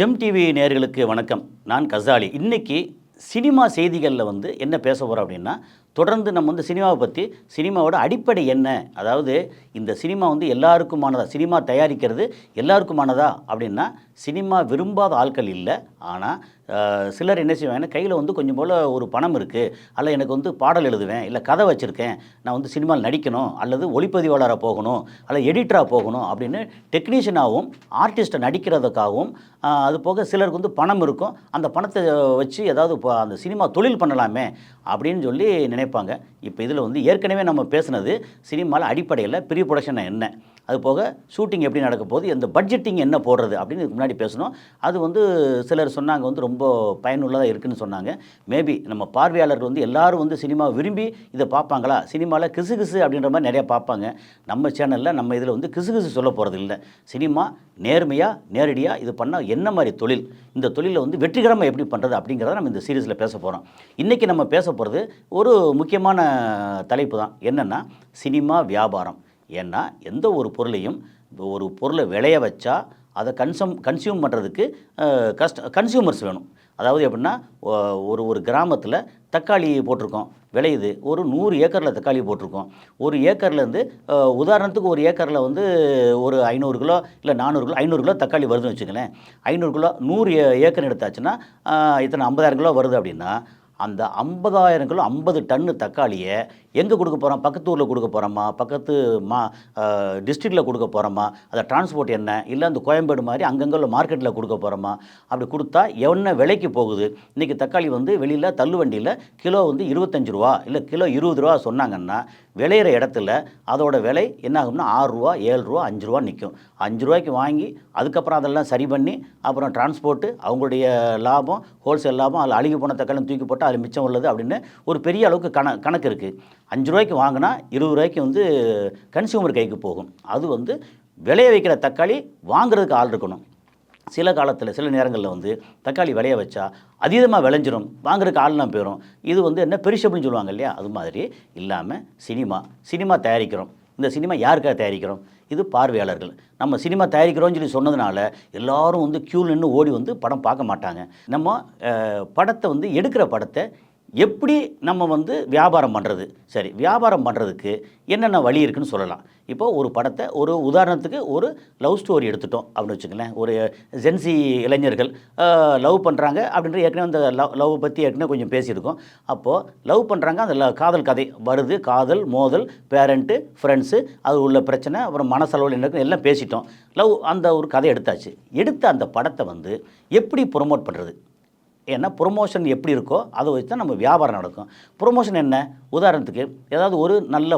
GeM TV நேர்களுக்கு வணக்கம். நான் கசாலி. இன்றைக்கி சினிமா செய்திகளில் வந்து என்ன பேச போகிறோம் அப்படின்னா தொடர்ந்து நம்ம வந்து சினிமாவை பற்றி சினிமாவோட அடிப்படை என்ன? அதாவது இந்த சினிமா வந்து எல்லாருக்குமானதா? சினிமா தயாரிக்கிறது எல்லாருக்குமானதா? அப்படின்னா சினிமா விரும்பாத ஆட்கள் இல்லை. ஆனால் சிலர் என்ன செய்வாங்கன்னா கையில் வந்து கொஞ்சம் போல் ஒரு பணம் இருக்குது அல்ல எனக்கு வந்து பாடல் எழுதுவேன் இல்லை கதை வச்சுருக்கேன். நான் வந்து சினிமாவில் நடிக்கணும் அல்லது ஒளிப்பதிவாளராக போகணும் அல்ல எடிட்டராக போகணும் அப்படின்னு டெக்னீஷியனாகவும் ஆர்டிஸ்ட்டை நடிக்கிறதுக்காகவும் அது போக சிலருக்கு வந்து பணம் இருக்கும். அந்த பணத்தை வச்சு ஏதாவது இப்போ அந்த சினிமா தொழில் பண்ணலாமே அப்படின்னு சொல்லி நினைப்பாங்க. இப்போ இதில் வந்து ஏற்கனவே நம்ம பேசுனது சினிமாவில் அடிப்படையில் ப்ரீ ப்ரொடக்ஷன் என்ன? அது போக ஷூட்டிங் எப்படி நடக்க போகுது இந்த பட்ஜெட்டிங் என்ன போடுறது அப்படின்னு இதுக்கு முன்னாடி பேசணும். அது வந்து சிலர் சொன்னாங்க வந்து ரொம்ப பயனுள்ளதாக இருக்குன்னு சொன்னாங்க. மேபி நம்ம பார்வையாளர்கள் வந்து எல்லாரும் வந்து சினிமா விரும்பி இதை பார்ப்பாங்களா? சினிமாவில் கிசு கிசு அப்படின்ற மாதிரி நிறையா பார்ப்பாங்க. நம்ம சேனலில் நம்ம இதில் வந்து கிசு கிசு சொல்ல போகிறது இல்லை சினிமா நேர்மையாக நேரடியாக இது பண்ணால் என்ன மாதிரி தொழில்? இந்த தொழிலை வந்து வெற்றிகரமாக எப்படி பண்ணுறது அப்படிங்கிறத நம்ம இந்த சீரீஸில் பேச போகிறோம் இன்றைக்கி நம்ம பேச போகிறது ஒரு முக்கியமான தலைப்பு தான். என்னென்னா சினிமா வியாபாரம். ஏன்னா எந்த ஒரு பொருளையும் ஒரு பொருளை விளைய வச்சா அதை கன்சம் கன்சியூம் பண்ணுறதுக்கு கஸ்ட கன்சியூமர்ஸ் வேணும். அதாவது எப்படின்னா ஒரு ஒரு கிராமத்தில் தக்காளி போட்டிருக்கோம் விளையுது. ஒரு நூறு ஏக்கரில் தக்காளி போட்டிருக்கோம். ஒரு ஏக்கர்லேருந்து உதாரணத்துக்கு ஒரு ஏக்கரில் வந்து ஒரு ஐநூறு கிலோ இல்லை நானூறு கிலோ ஐநூறு கிலோ தக்காளி வருதுன்னு வச்சுக்கலேன் ஐநூறு கிலோ நூறு ஏ- ஏக்கர் எடுத்தாச்சுன்னா இத்தனை ஐம்பதாயிரம் கிலோ வருது அப்படின்னா அந்த ஐம்பதாயிரம் கிலோ ஐம்பது டன்னு தக்காளியை எங்கே கொடுக்க போகிறோம்? பக்கத்து ஊரில் கொடுக்க போகிறோமா? பக்கத்து மா டிஸ்ட்ரிக்டில் கொடுக்க போகிறோமா? அதை டிரான்ஸ்போர்ட் என்ன? இல்லை அந்த கோயம்பேடு மாதிரி அங்கங்கே உள்ள மார்க்கெட்டில் கொடுக்க போகிறோமா? அப்படி கொடுத்தா என்ன விலைக்கு போகுது? இன்றைக்கி தக்காளி வந்து வெளியில் தள்ளுவண்டியில் கிலோ வந்து இருபத்தஞ்சு ரூபா இல்லை கிலோ இருபது ரூபா சொன்னாங்கன்னா விளையிற இடத்துல அதோட விலை என்ன ஆகும்னா ஆறு ரூபா ஏழு ரூபா அஞ்சு ரூபா நிற்கும் அஞ்சு ரூபாய்க்கு வாங்கி அதுக்கப்புறம் அதெல்லாம் சரி பண்ணி அப்புறம் டிரான்ஸ்போர்ட்டு அவங்களுடைய லாபம் ஹோல்சேல் லாபம் அதில் அழுகி போன தக்காளி தூக்கி போட்டால் அதில் மிச்சம் உள்ளது அப்படின்னு ஒரு பெரிய அளவுக்கு கண கணக்கு இருக்குது அஞ்சு ரூபாய்க்கு வாங்கினா இருபது ரூபாய்க்கு வந்து கன்சியூமர் கைக்கு போகும். அது வந்து விளைய வைக்கிற தக்காளி வாங்குறதுக்கு ஆள் இருக்கணும். சில காலத்தில் சில நேரங்களில் வந்து தக்காளி விளைய வச்சா அதீதமாக விளைஞ்சிரும். வாங்குறதுக்கு ஆள்லாம் போயிடும் இது வந்து என்ன பெரிஷபிள்னு சொல்லுவாங்க இல்லையா? அது மாதிரி இல்லாமல் சினிமா சினிமா தயாரிக்கிறோம். இந்த சினிமா யாருக்காக தயாரிக்கிறோம்? இது பார்வையாளர்கள். நம்ம சினிமா தயாரிக்கிறோம்னு சொல்லி சொன்னதுனால எல்லாரும் வந்து க்யூ நின்று ஓடி வந்து படம் பார்க்க மாட்டாங்க. நம்ம படத்தை வந்து எடுக்கிற படத்தை எப்படி நம்ம வந்து வியாபாரம் பண்ணுறது சரி வியாபாரம் பண்ணுறதுக்கு என்னென்ன வழி இருக்குன்னு சொல்லலாம். இப்போ ஒரு படத்தை ஒரு உதாரணத்துக்கு ஒரு லவ் ஸ்டோரி எடுத்துட்டோம் அப்படின்னு வச்சுக்கங்களேன். ஒரு ஜென்சி இளைஞர்கள் லவ் பண்ணுறாங்க அப்படின்ற ஏற்கனவே அந்த லவ் லவ் பற்றி ஏற்கனவே கொஞ்சம் பேசியிருக்கோம். அப்போது லவ் பண்ணுறாங்க அந்த ல காதல் கதை வருது காதல் மோதல் பேரண்ட்டு ஃப்ரெண்ட்ஸு அது உள்ள பிரச்சனை அப்புறம் மனசளவில் என்ன எல்லாம் பேசிட்டோம். லவ் அந்த ஒரு கதை எடுத்தாச்சு. எடுத்த அந்த படத்தை வந்து எப்படி ப்ரொமோட் பண்ணுறது ஏன்னா ப்ரொமோஷன் எப்படி இருக்கோ அதை வச்சு தான் நம்ம வியாபாரம் நடக்கும். ப்ரொமோஷன் என்ன? உதாரணத்துக்கு ஏதாவது ஒரு நல்ல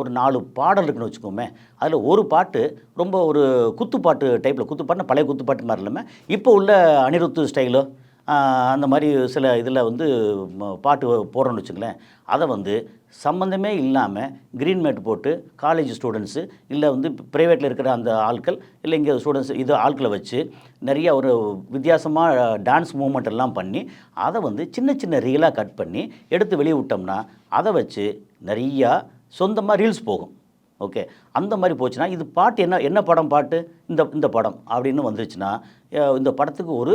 ஒரு நாலு பாடல் இருக்குன்னு வச்சுக்கோமே அதில் ஒரு பாட்டு ரொம்ப ஒரு குத்துப்பாட்டு டைப்பில் குத்துப்பாட்டுனா பழைய குத்துப்பாட்டு மாதிரி இல்லாமல் இப்போ உள்ள அனிருத்து ஸ்டைலோ அந்த மாதிரி சில இதில் வந்து பாட்டு போடுறோன்னு வச்சுங்களேன் அதை வந்து சம்மந்தமே இல்லாமல் க்ரீன் மேட் போட்டு காலேஜ் ஸ்டூடெண்ட்ஸு இல்லை வந்து ப்ரைவேட்டில் இருக்கிற அந்த ஆட்கள் இல்லை இங்கே ஸ்டூடெண்ட்ஸ் இது ஆட்களை வச்சு நிறைய ஒரு வித்தியாசமாக டான்ஸ் மூமெண்ட் எல்லாம் பண்ணி அதை வந்து சின்ன சின்ன ரீலாக கட் பண்ணி எடுத்து வெளியே விட்டோம்னா அதை வச்சு நிறையா சொந்தமாக ரீல்ஸ் போகும். ஓகே. அந்த மாதிரி போச்சுன்னா இது பாட்டு என்ன என்ன படம் பாட்டு? இந்த இந்த படம் அப்படின்னு வந்துருச்சுன்னா இந்த படத்துக்கு ஒரு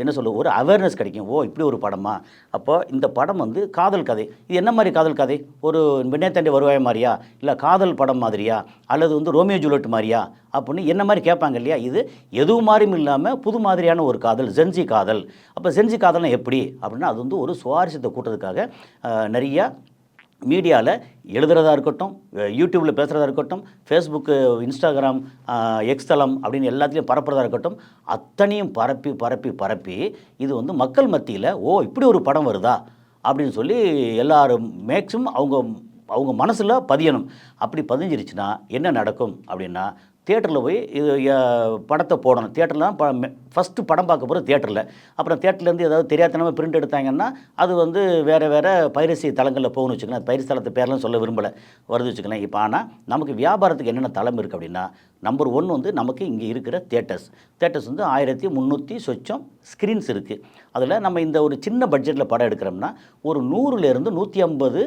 என்ன சொல்ல ஒரு அவேர்னஸ் கிடைக்கும். ஓ இப்படி ஒரு படமா? அப்போ இந்த படம் வந்து காதல் கதை. இது என்ன மாதிரி காதல் கதை? ஒரு விண்ணேத்தாண்டி வருவாய் மாதிரியா இல்லை காதல் படம் மாதிரியா? அல்லது வந்து ரோமியோ ஜூலியட் மாதிரியா அப்படின்னு என்ன மாதிரி கேட்பாங்க இல்லையா? இது எதுவும் மாதிரியும் இல்லாமல் புது மாதிரியான ஒரு காதல் ஜென்சி காதல். அப்போ ஜென்சி காதல்னா எப்படி? அப்படின்னா அது வந்து ஒரு சுவாரஸ்யத்தை கூட்டுறதுக்காக நிறையா மீடியாவில் எழுதுறதா இருக்கட்டும் யூடியூப்பில் பேசுகிறதா இருக்கட்டும் ஃபேஸ்புக்கு இன்ஸ்டாகிராம் எக்ஸ்தலம் அப்படின்னு எல்லாத்துலேயும் பரப்புறதா இருக்கட்டும் அத்தனையும் பரப்பி பரப்பி பரப்பி இது வந்து மக்கள் மத்தியில் ஓ இப்படி ஒரு படம் வருதா? அப்படின்னு சொல்லி எல்லாரும் மேக்ஸிமம் அவங்க அவங்க மனசில் பதியணும். அப்படி பதிஞ்சிருச்சுன்னா என்ன நடக்கும் அப்படின்னா தேட்டரில் போய் இது படத்தை போடணும். தேட்டரில் தான் ஃபஸ்ட்டு படம் பார்க்க போகிற தேட்டரில் அப்புறம் தேட்டர்லேருந்து ஏதாவது தெரியாதனமாக பிரிண்ட் எடுத்தாங்கன்னா அது வந்து வேறு வேறு பைரசி தளங்களில் போகணும்னு வச்சுக்கலாம் பைரசி தளத்து பேர்லாம் சொல்ல விரும்பலை. வருது வச்சுக்கலாம் இப்போ ஆனால் நமக்கு வியாபாரத்துக்கு என்னென்ன தளம் இருக்குது அப்படின்னா நம்பர் ஒன் வந்து நமக்கு இங்கே இருக்கிற தேட்டர்ஸ் தேட்டர்ஸ் வந்து ஆயிரத்தி முந்நூற்றி சொச்சம் ஸ்க்ரீன்ஸ் இருக்குது அதில் நம்ம இந்த ஒரு சின்ன பட்ஜெட்டில் படம் எடுக்கிறோம்னா ஒரு நூறுலேருந்து நூற்றி ஐம்பது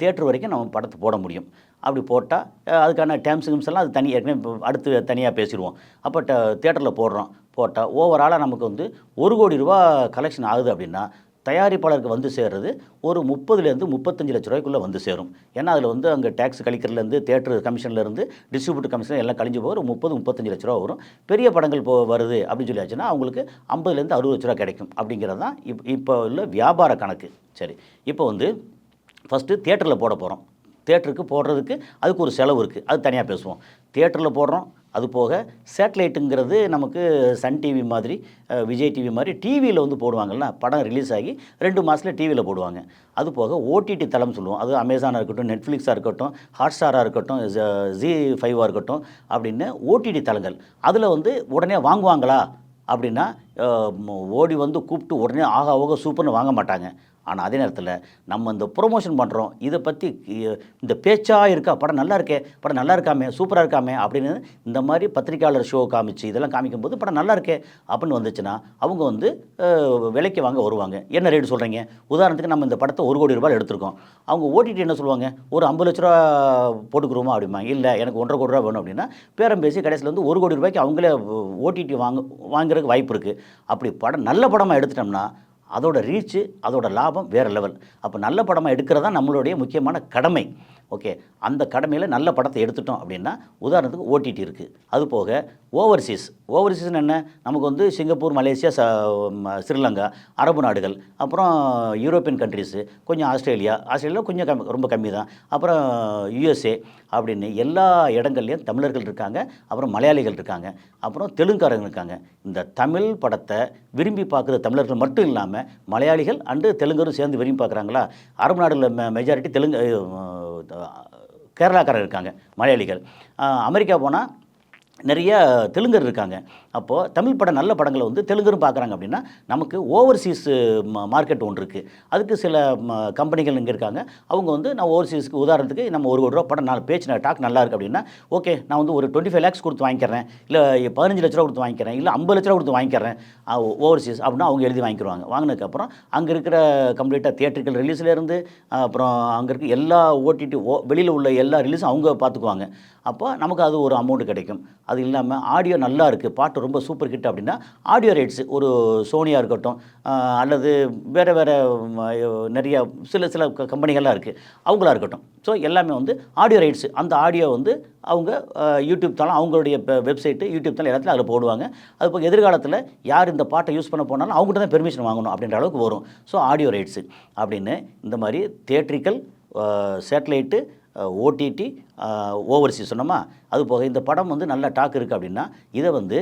தேட்டர் வரைக்கும் நம்ம படத்தை போட முடியும். அப்படி போட்டால் அதுக்கான டேர்ம்ஸ் கிம்ஸ் எல்லாம் அது தனி ஏற்கனவே அடுத்து தனியாக பேசிடுவோம். அப்போ தேட்டரில் போடுறோம். போட்டால் ஓவராலாக நமக்கு வந்து ஒரு கோடி ரூபா கலெக்ஷன் ஆகுது அப்படின்னா தயாரிப்பாளருக்கு வந்து சேர்றது ஒரு முப்பதுலேருந்து முப்பத்தஞ்சு லட்ச ரூபாய்க்குள்ளே வந்து சேரும். ஏன்னா அதில் வந்து அங்கே டேக்ஸ் கழிக்கிறதுலேருந்து தேட்டர் கமிஷன்லேருந்து டிஸ்ட்ரிபியூட்டர் கமிஷன் எல்லாம் கழிஞ்சு போக ஒரு முப்பது முப்பத்தஞ்சு லட்ச ரூபா வரும். பெரிய படங்கள் போ வருது அப்படின்னு சொல்லியாச்சுன்னா அவங்களுக்கு ஐம்பதுலேருந்து அறுபது லட்ச ரூபா கிடைக்கும். அப்படிங்கிறது தான் இப் இப்போ உள்ள வியாபார கணக்கு. சரி இப்போ வந்து ஃபஸ்ட்டு தேட்டரில் போட போகிறோம் தேட்டருக்கு போடுறதுக்கு அதுக்கு ஒரு செலவு இருக்குது அது தனியாக பேசுவோம். தேட்டரில் போடுறோம். அது போக சேட்டலைட்டுங்கிறது நமக்கு சன் டிவி மாதிரி விஜய் டிவி மாதிரி டிவியில் வந்து போடுவாங்கல்ல படம் ரிலீஸ் ஆகி ரெண்டு மாதத்தில் டிவியில் போடுவாங்க. அது போக ஓடிடி தளம் சொல்லுவோம். அது அமேசானாக இருக்கட்டும் நெட்ஃப்ளிக்ஸாக இருக்கட்டும் ஹாட்ஸ்டாராக இருக்கட்டும் ஜி ஃபைவாக இருக்கட்டும் அப்படின்னு ஓடிடி தளங்கள். அதில் வந்து உடனே வாங்குவாங்களா அப்படின்னா ஓடி வந்து கூப்பிட்டு உடனே ஆக ஆக சூப்பர்னு வாங்க மாட்டாங்க. ஆனால் அதே நேரத்தில் நம்ம இந்த ப்ரொமோஷன் பண்ணுறோம் இதை பற்றி இந்த பேச்சாக இருக்கா? படம் நல்லா இருக்கே. படம் நல்லா இருக்காமே சூப்பராக இருக்காமே அப்படின்னு இந்த மாதிரி பத்திரிக்கையாளர் ஷோ காமிச்சு இதெல்லாம் காமிக்கும்போது படம் நல்லா இருக்கே அப்படின்னு வந்துச்சுன்னா அவங்க வந்து விலைக்கு வாங்க வருவாங்க. என்ன ரேட் சொல்கிறீங்க உதாரணத்துக்கு நம்ம இந்த படத்தை ஒரு கோடி ரூபாய் எடுத்திருக்கோம். அவங்க ஓடிடி என்ன சொல்லுவாங்க? ஒரு ஐம்பது லட்ச ரூபா போட்டுக்கிறோமா அப்படிமா இல்லை எனக்கு ஒன்றரை கோடி ரூபா வேணும் அப்படின்னா பேரம் பேசி கடைசியில் வந்து ஒரு கோடி ரூபாய்க்கு அவங்களே ஓடிடி வாங்க வாங்குறதுக்கு வாய்ப்பு இருக்குது அப்படி படம் நல்ல படமாக எடுத்துட்டோம்னா அதோட ரீச்சு அதோட லாபம் வேறு லெவல் அப்போ நல்ல படமாக எடுக்கிறது தான் நம்மளுடைய முக்கியமான கடமை. ஓகே அந்த கடமையில் நல்ல படத்தை எடுத்துட்டோம் அப்படின்னா உதாரணத்துக்கு ஓடிடி இருக்குது அது போக ஓவர்சீஸ் ஓவர்சீஸ்னு என்ன? நமக்கு வந்து சிங்கப்பூர் மலேசியா ச ஸ்ரீலங்கா அரபு நாடுகள். அப்புறம் யூரோப்பியன் கண்ட்ரிஸு கொஞ்சம் ஆஸ்திரேலியா. ஆஸ்திரேலியா கொஞ்சம் கம் ரொம்ப கம்மி தான் அப்புறம் யுஎஸ்ஏ அப்படின்னு எல்லா இடங்கள்லையும் தமிழர்கள் இருக்காங்க அப்புறம் மலையாளிகள் இருக்காங்க அப்புறம் தெலுங்காரங்க இருக்காங்க. இந்த தமிழ் படத்தை விரும்பி பார்க்குற தமிழர்கள் மட்டும் இல்லாமல் மலையாளிகள் அண்டு தெலுங்கரும் சேர்ந்து விரும்பி பார்க்குறாங்களா? அரபு நாடுகளில் மெஜாரிட்டி தெலுங்கு கேரளாக்காரர் இருக்காங்க மலையாளிகள். அமெரிக்கா போனால் நிறைய தெலுங்கர் இருக்காங்க. அப்போது தமிழ் படம் நல்ல படங்களை வந்து தெலுங்கரும் பார்க்குறாங்க அப்படின்னா நமக்கு ஓவர்சீஸ் மார்க்கெட் ஒன்று இருக்குது அதுக்கு சில ம, கம்பெனிகள் இங்கே இருக்காங்க. அவங்க வந்து நான் ஓவர்சீஸ்க்கு உதாரணத்துக்கு நம்ம ஒரு கோடி ரூபா படம் நாலு பேச்சு டாக் நல்லா இருக்குது அப்படின்னா ஓகே நான் வந்து ஒரு டுவெண்ட்டி ஃபைவ் லேக்ஸ் கொடுத்து வாங்கிக்கிறேன். இல்லை பதினஞ்சு லட்ச ரூபா கொடுத்து வாங்கிக்கிறேன். இல்லை ஐம்பது லட்ச ரூபா கொடுத்து வாங்கிக்கிறேன். ஓவர்சீஸ் அப்படின்னா அவங்க எழுதி வாங்கிக்கிறாங்க வாங்கினதுக்கப்புறம் அங்கே இருக்கிற கம்ப்ளீட்டாக தியேட்டர்கள் ரிலீஸ்லேருந்து அப்புறம் அங்கே இருக்க எல்லா ஓடிடி ஓ வெளியில் உள்ள எல்லா ரிலீஸும் அவங்க பார்த்துக்குவாங்க அப்போ நமக்கு அது ஒரு அமௌண்ட் கிடைக்கும். அது இல்லாமல் ஆடியோ நல்லா இருக்குது பாட்டு ரொம்ப சூப்பர் ஹிட் அப்படின்னா ஆடியோ ரைட்ஸ் ஒரு சோனியாக இருக்கட்டும் அல்லது வேறு வேறு நிறைய சில சில க- கம்பெனிகள்லாம் இருக்குது அவங்களா இருக்கட்டும். ஸோ எல்லாமே வந்து ஆடியோ ரைட்ஸ் அந்த ஆடியோ வந்து அவங்க யூடியூப் தளம் அவங்களுடைய வெப்சைட்டு யூடியூப் தளம் எல்லாத்துலையும் அதில் போடுவாங்க. அது போக எதிர்காலத்தில் யார் இந்த பாட்டை யூஸ் பண்ண போனாலும் அவங்ககிட்ட தான் பெர்மிஷன் வாங்கணும் அப்படின்ற அளவுக்கு வரும். ஸோ ஆடியோ ரைட்ஸு அப்படின்னு இந்த மாதிரி தேட்ரிக்கல் சேட்டலைட்டு ஓடிடி ஓவர்சீஸ் சொன்னோமா? அது போக இந்த படம் வந்து நல்ல டாக் இருக்குது அப்படின்னா இதை வந்து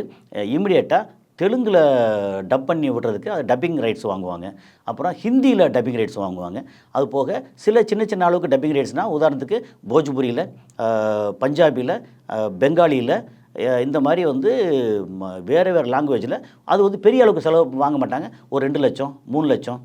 இமிடியேட்டாக தெலுங்கில் டப் பண்ணி விடுறதுக்கு அது டப்பிங் ரைட்ஸ் வாங்குவாங்க. அப்புறம் ஹிந்தியில் டப்பிங் ரைட்ஸ் வாங்குவாங்க. அது போக சில சின்ன சின்ன அளவுக்கு டப்பிங் ரைட்ஸ்னால் உதாரணத்துக்கு போஜ்புரியில் பஞ்சாபியில் பெங்காலியில் இந்த மாதிரி வந்து வேறு வேறு லாங்குவேஜில் அது வந்து பெரிய அளவுக்கு செலவு வாங்க மாட்டாங்க. ஒரு ரெண்டு லட்சம் மூணு லட்சம்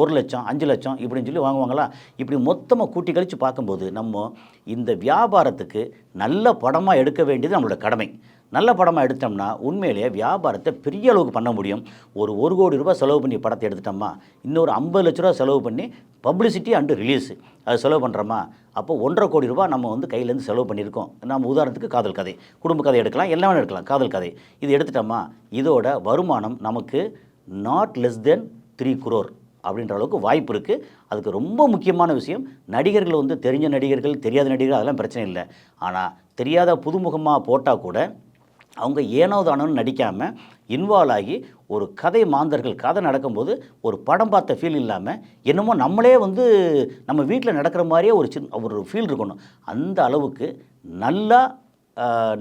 ஒரு லட்சம் அஞ்சு லட்சம் இப்படின்னு சொல்லி வாங்குவாங்களா? இப்படி மொத்தமாக கூட்டி கழித்து பார்க்கும்போது நம்ம இந்த வியாபாரத்துக்கு நல்ல படமாக எடுக்க வேண்டியது நம்மளோட கடமை. நல்ல படமாக எடுத்தோம்னா உண்மையிலேயே வியாபாரத்தை பெரிய அளவுக்கு பண்ண முடியும். ஒரு ஒரு கோடி ரூபாய் செலவு பண்ணி படத்தை எடுத்துட்டோமா? இன்னொரு ஐம்பது லட்ச ரூபா செலவு பண்ணி பப்ளிசிட்டி அண்டு ரிலீஸ். அது செலவு பண்ணுறோமா அப்போ ஒன்றரை கோடி ரூபா நம்ம வந்து கையிலேருந்து செலவு பண்ணியிருக்கோம். நம்ம உதாரணத்துக்கு காதல் கதை. குடும்ப கதை எடுக்கலாம் எல்லாமே எடுக்கலாம். காதல் கதை. இது எடுத்துட்டோமா? இதோட வருமானம் நமக்கு not less than three crore அப்படின்ற அளவுக்கு வாய்ப்பு இருக்குது அதுக்கு ரொம்ப முக்கியமான விஷயம் நடிகர்கள் வந்து தெரிஞ்ச நடிகர்கள் தெரியாத நடிகர்கள் அதெல்லாம் பிரச்சனை இல்லை. ஆனால் தெரியாத புதுமுகமாக போட்டால் கூட அவங்க ஏனோ தானோன்னு நடிக்காமல் இன்வால்வ் ஆகி ஒரு கதை மாந்தர்கள் கதை நடக்கும்போது ஒரு படம் பார்த்த ஃபீல் இல்லாமல் என்னமோ நம்மளே வந்து நம்ம வீட்டில் நடக்கிற மாதிரியே ஒரு சின்ன ஒரு ஃபீல் இருக்கணும். அந்த அளவுக்கு நல்லா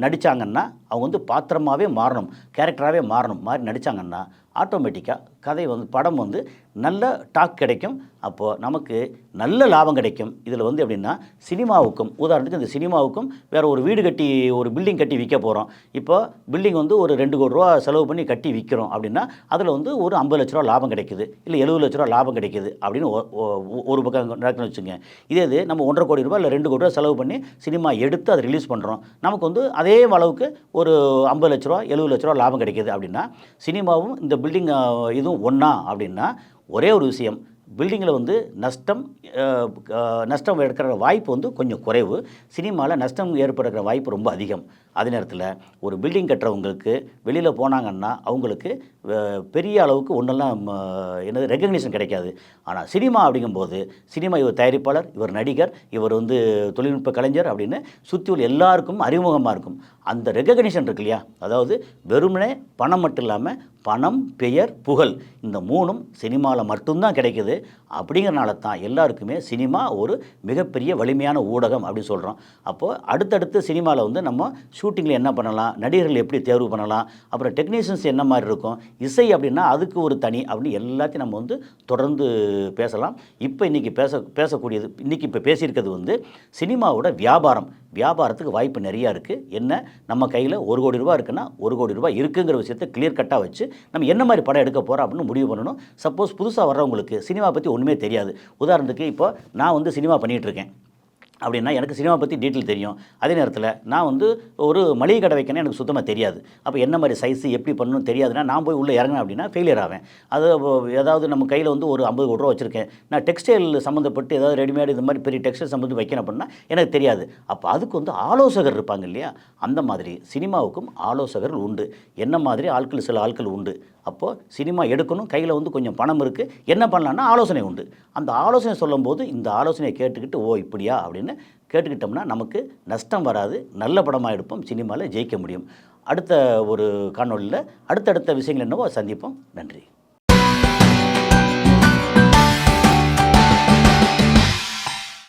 நடித்தாங்கன்னா அவங்க வந்து பாத்திரமாகவே மாறணும் கேரக்டராகவே மாறணும். மாதிரி நடித்தாங்கன்னா ஆட்டோமேட்டிக்காக கதை வந்து படம் வந்து நல்ல டாக் கிடைக்கும். அப்போது நமக்கு நல்ல லாபம் கிடைக்கும். இதில் வந்து எப்படின்னா சினிமாவுக்கும் உதாரணத்துக்கு இந்த சினிமாவுக்கும் வேறு ஒரு வீடு கட்டி ஒரு பில்டிங் கட்டி விற்க போகிறோம் இப்போ பில்டிங் வந்து ஒரு ரெண்டு கோடி ரூபா செலவு பண்ணி கட்டி விற்கிறோம் அப்படின்னா அதில் வந்து ஒரு ஐம்பது லட்ச ரூபா லாபம் கிடைக்குது. இல்லை எழுபது லட்ச ரூபா லாபம் கிடைக்குது அப்படின்னு ஒ- ஒரு பக்கம் நடக்குன்னு வச்சுங்க இதே இது நம்ம ஒன்றரை கோடி ரூபாய் இல்லை ரெண்டு கோடி ரூபா செலவு பண்ணி சினிமா எடுத்து அதை ரிலீஸ் பண்ணுறோம் நமக்கு வந்து அதே அளவுக்கு ஒரு ஐம்பது லட்ச ரூபா எழுபது லட்ச ரூபா லாபம் கிடைக்குது அப்படின்னா சினிமாவும் இந்த பில்டிங் இதுவும் ஒன்றா அப்படின்னா ஒரே ஒரு விஷயம். பில்டிங்கில் வந்து நஷ்டம் நஷ்டம் எடுக்கிற வாய்ப்பு வந்து கொஞ்சம் குறைவு. சினிமாவில் நஷ்டம் ஏற்படுகிற வாய்ப்பு ரொம்ப அதிகம். அதே நேரத்தில் ஒரு பில்டிங் கட்டுறவங்களுக்கு வெளியில் போனாங்கன்னா அவங்களுக்கு பெரிய அளவுக்கு ஒன்றெல்லாம் என்னது ரெக்கக்னிஷன் கிடைக்காது. ஆனால் சினிமா அப்படிங்கும்போது சினிமா இவர் தயாரிப்பாளர் இவர் நடிகர் இவர் வந்து தொழில்நுட்ப கலைஞர் அப்படின்னு சுற்றி உள்ள எல்லாருக்கும் அறிமுகமாக இருக்கும். அந்த ரெக்கக்னிஷன் இருக்கு இல்லையா? அதாவது வெறுமனே பணம் மட்டும் இல்லாமல் பணம் பெயர் புகழ் இந்த மூணும் சினிமாவில் மட்டும்தான் கிடைக்குது. அப்படிங்கிறனால தான் எல்லாருக்குமே சினிமா ஒரு மிகப்பெரிய வலிமையான ஊடகம் அப்படின்னு சொல்கிறோம் அப்போது அடுத்தடுத்து சினிமாவில் வந்து நம்ம ஷூட்டிங்கில் என்ன பண்ணலாம் நடிகர்கள் எப்படி தேர்வு பண்ணலாம் அப்புறம் டெக்னீஷியன்ஸ் என்ன மாதிரி இருக்கும் இசை அப்படின்னா அதுக்கு ஒரு தனி அப்படின்னு எல்லாத்தையும் நம்ம வந்து தொடர்ந்து பேசலாம். இப்போ இன்றைக்கி பேச பேசக்கூடியது இன்றைக்கி இப்போ பேசியிருக்கிறது வந்து சினிமாவோட வியாபாரம். வியாபாரத்துக்கு வாய்ப்பு நிறையா இருக்குது என்ன? நம்ம கையில் ஒரு கோடி ரூபா இருக்குன்னா ஒரு கோடி ரூபாய் இருக்குங்கிற விஷயத்தை கிளியர் கட்டாக வச்சு நம்ம என்ன மாதிரி படம் எடுக்க போகிறோம் அப்படின்னு முடிவு பண்ணணும். சப்போஸ் புதுசாக வர்றவங்களுக்கு சினிமா பற்றி ஒன்றுமே தெரியாது. உதாரணத்துக்கு இப்போ நான் வந்து சினிமா பண்ணிகிட்டு இருக்கேன். அப்படின்னா எனக்கு சினிமா பற்றி டீட்டெயில் தெரியும். அதே நேரத்தில் நான் வந்து ஒரு மளிகை கடை வைக்கணும் எனக்கு சுத்தமாக தெரியாது. அப்போ என்ன மாதிரி சைஸு எப்படி பண்ணணும் தெரியாதுன்னா நான் போய் உள்ளே இறங்கினேன் அப்படின்னா ஃபெயிலியர் ஆவேன். அது ஏதாவது நம்ம கையில் வந்து ஒரு ஐம்பது கோடி ரூபா வச்சுருக்கேன். நான் டெக்ஸ்டைல் சம்மந்தப்பட்டு ஏதாவது ரெடிமேடு இது மாதிரி பெரிய டெக்ஸ்டைல் சம்மந்தம் வைக்கணும் அப்படின்னா எனக்கு தெரியாது. அப்போ அதுக்கு வந்து ஆலோசகர் இருப்பாங்க இல்லையா? அந்த மாதிரி சினிமாவுக்கும் ஆலோசகர்கள் உண்டு. என்ன மாதிரி ஆட்கள் சில ஆட்கள் உண்டு. அப்போது சினிமா எடுக்கணும் கையில் வந்து கொஞ்சம் பணம் இருக்குது என்ன பண்ணலான்னா ஆலோசனை உண்டு. அந்த ஆலோசனை சொல்லும்போது இந்த ஆலோசனையை கேட்டுக்கிட்டு ஓ இப்படியா? அப்படின்னு கேட்டுக்கிட்டோம்னா நமக்கு நஷ்டம் வராது. நல்ல படமாக எடுப்போம். சினிமாவில் ஜெயிக்க முடியும். அடுத்த ஒரு காணொளியில் அடுத்தடுத்த விஷயங்கள் என்னவோ சந்திப்போம். நன்றி.